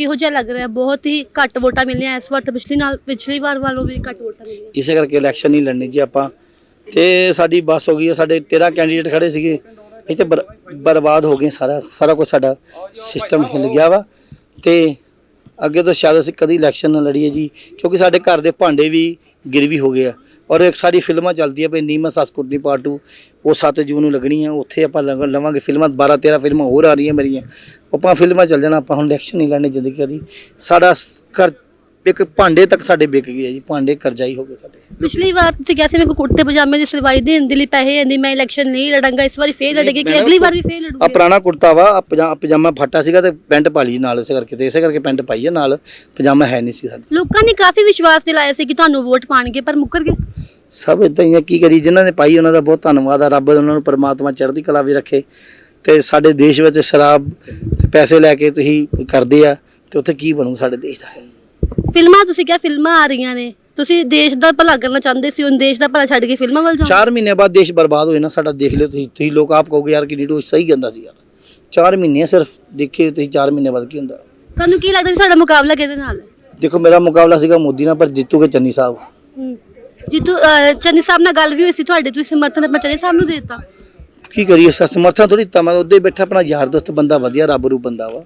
ਕਿਹੋ ਜਿਹਾ ਲੱਗ ਰਿਹਾ? ਬਹੁਤ ਹੀ ਘੱਟ ਵੋਟਾਂ ਮਿਲੀਆਂ ਇਸ ਵਾਰ ਤਾਂ ਪਿਛਲੀ ਨਾਲ ਪਿਛਲੀ ਵਾਰ ਵਾਲੋਂ ਵੀ ਘੱਟ ਵੋਟਾਂ ਮਿਲੀਆਂ। ਇਸੇ ਕਰਕੇ ਇਲੈਕਸ਼ਨ ਨਹੀਂ ਲੜਨੀ ਜੀ ਆਪਾਂ। ਤੇ ਸਾਡੀ ਬੱਸ ਹੋ ਗਈ ਹੈ ਸਾਡੇ 13 ਕੈਂਡੀਡੇਟ ਖੜੇ ਸੀਗੇ। ਇੱਥੇ ਬਰ- ਬਰਬਾਦ ਹੋ ਗਏ ਸਾਰਾ ਸਾਰਾ ਕੁਝ ਸਾਡਾ ਸਿਸਟਮ ਹਿੱਲ ਗਿਆ ਵਾ। ਤੇ ਅੱਗੇ ਤੋਂ ਸ਼ਾਇਦ ਅਸੀਂ ਕਦੀ ਇਲੈਕਸ਼ਨ ਨਾ ਲੜੀਏ ਜੀ, ਕਿਉਂਕਿ ਸਾਡੇ ਘਰ ਦੇ ਭਾਂਡੇ ਵੀ ਗਿਰਵੀ ਹੋ ਗਏ ਆ। ਔਰ ਇੱਕ ਸਾਡੀ ਫਿਲਮਾਂ ਚੱਲਦੀਆਂ ਪਈ ਨੀਮਾ ਸਸਕੁਰਦੀ ਪਾਰਟ 2 ਉਹ 7 ਜੂਨ ਨੂੰ ਲੱਗਣੀ ਆ ਉੱਥੇ ਆਪਾਂ ਲਵਾਂਗੇ ਫਿਲਮਾਂ 12 13 ਫਿਲਮਾਂ ਹੋਰ ਆ ਰਹੀਆਂ ਮੇਰੀਆਂ। ਆਪਾਂ ਫਿਲਮਾਂ ਚੱਲ ਜਾਣਾ ਆਪਾਂ ਹੁਣ ਇਲੈਕਸ਼ਨ ਨਹੀਂ ਲੜਨੀ ਜ਼ਿੰਦਗੀ ਦੀ। ਸਾਡਾ ਘਰ ਇੱਕ ਭਾਂਡੇ ਤੱਕ ਸਾਡੇ ਵਿਕ ਗਏ ਜੀ ਭਾਂਡੇ ਕਰਜ਼ਾਈ ਹੋ ਗਏ ਸਾਡੇ। ਪਿਛਲੀ ਵਾਰ ਤੁਸੀਂ ਕਿਹਾ ਸੀ ਮੇਰੇ ਕੋ ਕੁੜਤੇ ਪਜਾਮੇ ਦੀ ਸਿਲਵਾਈ ਦੇਣ ਦੇ ਲਈ ਪੈਸੇ ਇੰਦੀ ਮੈਂ ਇਲੈਕਸ਼ਨ ਨਹੀਂ ਲੜਾਂਗਾ ਇਸ ਵਾਰੀ ਫੇਰ ਲੜੇਗੀ ਕਿ ਅਗਲੀ ਵਾਰ ਵੀ ਫੇਰ ਆ ਲੜੂਗੇ ਪੁਰਾਣਾ ਕੁੜਤਾ ਵਾ ਆਹ ਪਜਾ- ਪਜਾਮਾ ਫਾਟਾ ਸੀਗਾ ਤੇ ਪੈਂਟ ਪਾ ਲਈ ਨਾਲ ਇਸੇ ਕਰਕੇ ਤੇ ਇਸੇ ਕਰਕੇ ਪੈਂਟ ਪਾਈ ਆ ਨਾਲ ਪਜਾਮਾ ਹੈ ਨਹੀਂ ਸੀ ਸਾਡੇ। ਲੋਕਾਂ ਨੇ ਕਾਫੀ ਵਿਸ਼ਵਾਸ ਦਿਲਾਇਆ ਸੀ ਕਿ ਤੁਹਾਨੂੰ ਵੋਟ ਪਾਣਗੇ ਪਰ ਮੁੱਕਰ ਗਏ। ਸਭ ਇਦਾਂ ਹੀ ਆ ਕੀ ਕਰੀ ਜਿਨ੍ਹਾਂ ਨੇ ਪਾਈ ਉਹਨਾਂ ਦਾ ਬਹੁਤ ਧੰਨਵਾਦ ਆ। ਰੱਬ ਉਹਨਾਂ ਨੂੰ ਪਰਮਾਤਮਾ ਚੜ੍ਹਦੀ ਕਲਾ ਵੀ ਰੱਖੇ ਤੇ ਸਾਡੇ ਦੇਸ਼ ਵਿੱਚ ਸ਼ਰਾਬ ਤੇ ਪੈਸੇ ਲੈ ਕੇ ਤੁਸੀਂ ਕਰਦੇ ਆ ਤੇ ਉੱਥੇ ਕੀ ਬਣੂ ਸਾਡੇ ਦੇਸ਼ ਦਾ? ਫਿਲਮਾਂ ਤੁਸੀਂ ਕਿਹਾ ਫਿਲਮਾਂ ਆ ਰਹੀਆਂ ਨੇ। ਤੁਸੀਂ ਦੇਸ਼ ਦਾ ਭਲਾ ਕਰਨਾ ਚਾਹੁੰਦੇ ਸੀ ਹੁਣ ਦੇਸ਼ ਦਾ ਭਲਾ ਛੱਡ ਕੇ ਫਿਲਮਾਂ ਵੱਲ ਜਾਓ 4 ਮਹੀਨੇ ਬਾਅਦ ਦੇਸ਼ ਬਰਬਾਦ ਹੋਏ ਨਾ ਸਾਡਾ ਦੇਖ ਲਿਓ ਤੁਸੀਂ। ਤੁਸੀਂ ਲੋਕ ਆਪ ਕਹੋਗੇ ਯਾਰ ਕਿ ਨੀਟੂ ਸਹੀ ਕਹਿੰਦਾ ਸੀ ਯਾਰ। 4 ਮਹੀਨੇ ਸਿਰਫ ਦੇਖੇ ਤੁਸੀਂ 4 ਮਹੀਨੇ ਬਾਅਦ ਕੀ ਹੁੰਦਾ। ਤੁਹਾਨੂੰ ਕੀ ਲੱਗਦਾ ਸੀ ਤੁਹਾਡਾ ਮੁਕਾਬਲਾ ਕਿਹਦੇ ਨਾਲ? ਦੇਖੋ ਮੇਰਾ ਮੁਕਾਬਲਾ ਸੀਗਾ ਮੋਦੀ ਨਾਲ ਪਰ ਜਿੱਤੂਗੇ ਚੰਨੀ ਸਾਹਿਬ। ਅਹ, ਚੰਨੀ ਸਾਹਿਬ ਨਾਲ ਗੱਲ ਵੀ ਹੋਈ ਸੀ ਤੁਹਾਡੇ ਤੁਸੀਂ ਸਮਰਥਨ ਆਪਣਾ ਚੰਨੀ ਸਾਹਿਬ ਨੂੰ ਦੇ ਦਿੱਤਾ। ਕੀ ਕਰੀਏ ਸ- ਸਮਰਥਨ ਥੋੜੀ ਦਿੱਤਾ ਮੈਂ ਉਹਦੇ ਬੈਠਾ ਆਪਣਾ ਯਾਰ ਦੋਸਤ ਬੰਦਾ ਵਧੀਆ ਰੱਬ ਰੂ ਬੰਦਾ ਵਾ।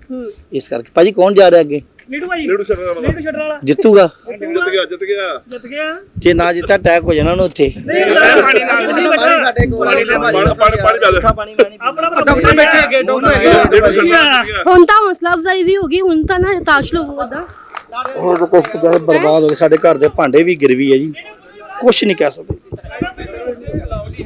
ਇਸ ਕਰਕੇ ਭਾਜੀ ਕੌਣ ਜਾ ਰਿਹਾ ਅੱਗੇ? ਲੀਡੂ ਭਾਈ। ਲੀਡੂ ਛੱਡਣ ਵਾਲਾ। ਲੀਡੂ ਛੱਡਣ ਵਾਲਾ। ਜਿੱਤੂਗਾ? ਜਿੱਤ ਗਿਆ ਜਿੱਤ ਗਿਆ। ਜਿੱਤ ਗਿਆ। ਜੇ ਨਾ ਜਿੱਤਾ ਅਟੈਕ ਹੋ ਜਾਣਾ ਉਹਨੂੰ ਉੱਥੇ। ਨਹੀਂ ਪਾਣੀ ਨਾਲ ਨਹੀਂ ਬੱਚਾ ਸਾਡੇ ਕੋਲ ਪਾਣੀ ਪਾਣੀ ਪਾਣੀ ਪਾਣੀ ਆਪਣਾ ਡਾਕਟਰ ਬੈਠੇ ਹੈਗੇ। ਡਾਕਟਰ ਹੁਣ ਤਾਂ ਹੌਸਲਾ ਅਫਜ਼ਾਈ ਵੀ ਹੋ ਗਈ ਹੁਣ ਤਾਂ ਨਾ ਹਤਾਸ਼ ਲੋਕ ਉਹਦਾ। ਹੋਰ ਕੁਝ ਬਰਬਾਦ ਹੋ ਗਏ ਸਾਡੇ ਘਰ ਦੇ ਭਾਂਡੇ ਵੀ ਗਿਰਵੀ ਹੈ ਜੀ। ਕੁਝ ਨਹੀਂ ਕਹਿ ਸਕਦੇ।